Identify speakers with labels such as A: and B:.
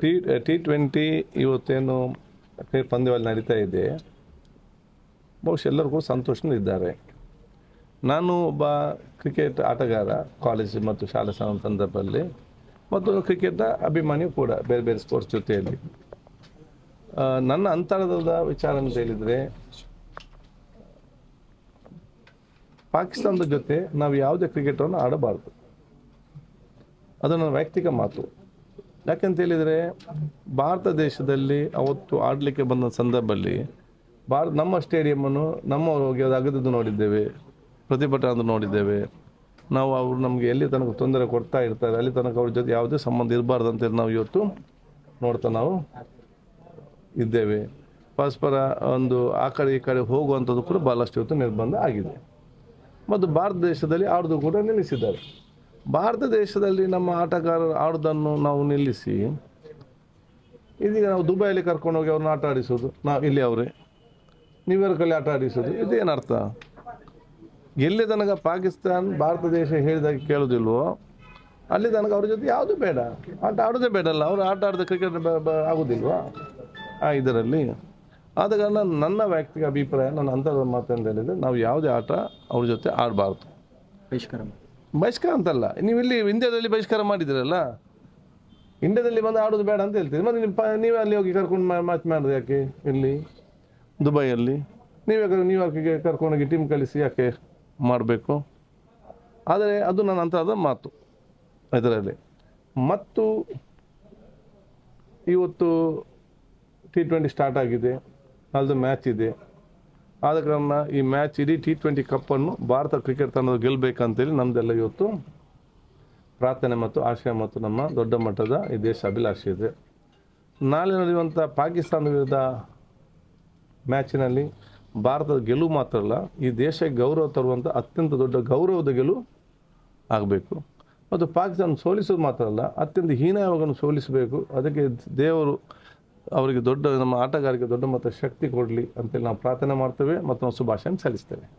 A: T T twenty ಇವತ್ತೇನು ಪಂದ್ಯದಲ್ಲಿ ನಡೀತಾ ಇದೆ. ಬಹುಶಃ ಎಲ್ಲರೂ ಕೂಡ ಇದ್ದಾರೆ ನಾನು ಒಬ್ಬ ಕ್ರಿಕೆಟ್ ಆಟಗಾರ ಕಾಲೇಜ್ ಮತ್ತು ಶಾಲಾ ಸಂದರ್ಭದಲ್ಲಿ ಮತ್ತು ಕ್ರಿಕೆಟ್ನ ಅಭಿಮಾನಿಯೂ ಕೂಡ ಬೇರೆ ಬೇರೆ ಸ್ಪೋರ್ಟ್ಸ್ ಜೊತೆಯಲ್ಲಿ. ನನ್ನ ಅಂತರದ ವಿಚಾರ ಅಂತ ಹೇಳಿದರೆ, ಪಾಕಿಸ್ತಾನದ ಜೊತೆ ನಾವು ಯಾವುದೇ ಕ್ರಿಕೆಟನ್ನು ಆಡಬಾರ್ದು. ಅದು ನನ್ನ ವೈಯಕ್ತಿಕ ಮಾತು. ಯಾಕೆಂತ ಹೇಳಿದರೆ ಭಾರತ ದೇಶದಲ್ಲಿ ಅವತ್ತು ಆಡಲಿಕ್ಕೆ ಬಂದ ಸಂದರ್ಭದಲ್ಲಿ ಭಾರತ ನಮ್ಮ ಸ್ಟೇಡಿಯಮನ್ನು ನಮ್ಮವರು ಹೋಗಿ ಅದು ಅಗದದ್ದು ನೋಡಿದ್ದೇವೆ ಪ್ರತಿಭಟನೆ ನೋಡಿದ್ದೇವೆ. ನಾವು ಅವರು ನಮಗೆ ಎಲ್ಲಿ ತನಕ ತೊಂದರೆ ಕೊಡ್ತಾ ಇರ್ತಾರೆ, ಅಲ್ಲಿ ತನಕ ಅವ್ರ ಜೊತೆ ಯಾವುದೇ ಸಂಬಂಧ ಇರಬಾರ್ದು ಅಂತೇಳಿ ನಾವು ಇವತ್ತು ನೋಡ್ತಾ ನಾವು ಇದ್ದೇವೆ. ಪರಸ್ಪರ ಒಂದು ಆ ಕಡೆ ಈ ಕಡೆ ಹೋಗುವಂಥದ್ದು ಕೂಡ ಭಾಳಷ್ಟು ಇವತ್ತು ನಿರ್ಬಂಧ ಆಗಿದೆ. ಮತ್ತು ಭಾರತ ದೇಶದಲ್ಲಿ ಆಡೋದು ಕೂಡ ನಿಲ್ಲಿಸಿದ್ದಾರೆ. ಭಾರತ ದೇಶದಲ್ಲಿ ನಮ್ಮ ಆಟಗಾರರು ಆಡೋದನ್ನು ನಾವು ನಿಲ್ಲಿಸಿ, ಇದೀಗ ನಾವು ದುಬೈಯಲ್ಲಿ ಕರ್ಕೊಂಡು ಹೋಗಿ ಅವ್ರನ್ನ ಆಟ ಆಡಿಸೋದು. ನಾವು ಇಲ್ಲಿ ಅವರೇ. ನ್ಯೂಯಾರ್ಕಲ್ಲಿ ಆಟ ಆಡಿಸೋದು. ಇದೇನು ಅರ್ಥ? ಎಲ್ಲಿ ತನಕ ಪಾಕಿಸ್ತಾನ್, ಭಾರತ ದೇಶ ಹೇಳಿದಾಗ ಕೇಳೋದಿಲ್ವೋ, ಅಲ್ಲಿ ತನಕ ಅವ್ರ ಜೊತೆ ಯಾವುದು ಬೇಡ. ಆಟ ಆಡೋದೇ ಬೇಡಲ್ಲ ಅವರು ಆಟ ಆಡಿದ ಕ್ರಿಕೆಟ್ ಆಗೋದಿಲ್ವಾ? ಆ ಇದರಲ್ಲಿ. ಆದ ಕಾರಣ ನನ್ನ ವ್ಯಕ್ತಿಗೆ ಅಭಿಪ್ರಾಯ, ನನ್ನ ಅಂತರದ ಮಾತು ಅಂತ ಹೇಳಿದರೆ ನಾವು ಯಾವುದೇ ಆಟ ಅವ್ರ ಜೊತೆ ಆಡಬಾರ್ದು.
B: ಬಹಿಷ್ಕಾರ
A: ಅಂತಲ್ಲ. ನೀವು ಇಲ್ಲಿ ಇಂಡಿಯಾದಲ್ಲಿ ಬಹಿಷ್ಕಾರ ಮಾಡಿದಿರಲ್ಲ ಇಂಡಿಯಾದಲ್ಲಿ ಬಂದು ಆಡೋದು ಬೇಡ ಅಂತ ಹೇಳ್ತೀರಿ. ಮತ್ತೆ ನೀವು ನೀವೇ ಅಲ್ಲಿ ಹೋಗಿ ಕರ್ಕೊಂಡು ಮ್ಯಾಚ್ ಮಾಡೋದು ಯಾಕೆ ಇಲ್ಲಿ? ದುಬೈಯಲ್ಲಿ. ನೀವೇ ನ್ಯೂಯಾರ್ಕಿಗೆ ಕರ್ಕೊಂಡೋಗಿ ಟೀಮ್ ಕಳಿಸಿ ಯಾಕೆ ಮಾಡಬೇಕು? ಆದರೆ ಅದು ನನ್ನ ಅಂತರದ ಮಾತು. ಇದರಲ್ಲಿ. ಮತ್ತು ಇವತ್ತು ಟಿ ಟ್ವೆಂಟಿ ಸ್ಟಾರ್ಟ್ ಆಗಿದೆ. ನಾಳ್ದು ಮ್ಯಾಚ್ ಇದೆ. ಆದ ಕಾರಣ ಈ ಮ್ಯಾಚ್ ಇಡೀ ಟಿ ಟ್ವೆಂಟಿ ಕಪ್ಪನ್ನು ಭಾರತ ಕ್ರಿಕೆಟ್ ತಂಡದ ಗೆಲ್ಲಬೇಕಂತೇಳಿ ನಮ್ಮದೆಲ್ಲ ಇವತ್ತು ಪ್ರಾರ್ಥನೆ ಮತ್ತು ಆಶಯ ಮತ್ತು ನಮ್ಮ ದೊಡ್ಡ ಮಟ್ಟದ ಈ ದೇಶ ಅಭಿಲಾಷೆ ಇದೆ. ನಾಳೆ ನಡೆಯುವಂಥ ಪಾಕಿಸ್ತಾನ ವಿರುದ್ಧ ಮ್ಯಾಚಿನಲ್ಲಿ ಭಾರತದ ಗೆಲುವು ಮಾತ್ರ ಅಲ್ಲ, ಈ ದೇಶಕ್ಕೆ ಗೌರವ ತರುವಂಥ ಅತ್ಯಂತ ದೊಡ್ಡ ಗೌರವದ ಗೆಲುವು ಆಗಬೇಕು. ಮತ್ತು ಪಾಕಿಸ್ತಾನ ಸೋಲಿಸೋದು ಮಾತ್ರ ಅಲ್ಲ, ಅತ್ಯಂತ ಹೀನಾಯವನ್ನು ಸೋಲಿಸಬೇಕು. ಅದಕ್ಕೆ ದೇವರು ಅವರಿಗೆ ದೊಡ್ಡ, ನಮ್ಮ ಆಟಗಾರಿಕೆ ದೊಡ್ಡ ಮತ್ತು ಶಕ್ತಿ ಕೊಡಲಿ ಅಂತೇಳಿ ನಾವು ಪ್ರಾರ್ಥನೆ ಮಾಡ್ತೇವೆ ಮತ್ತು ನಾವು ಶುಭಾಶಯ ಸಲ್ಲಿಸ್ತೇವೆ.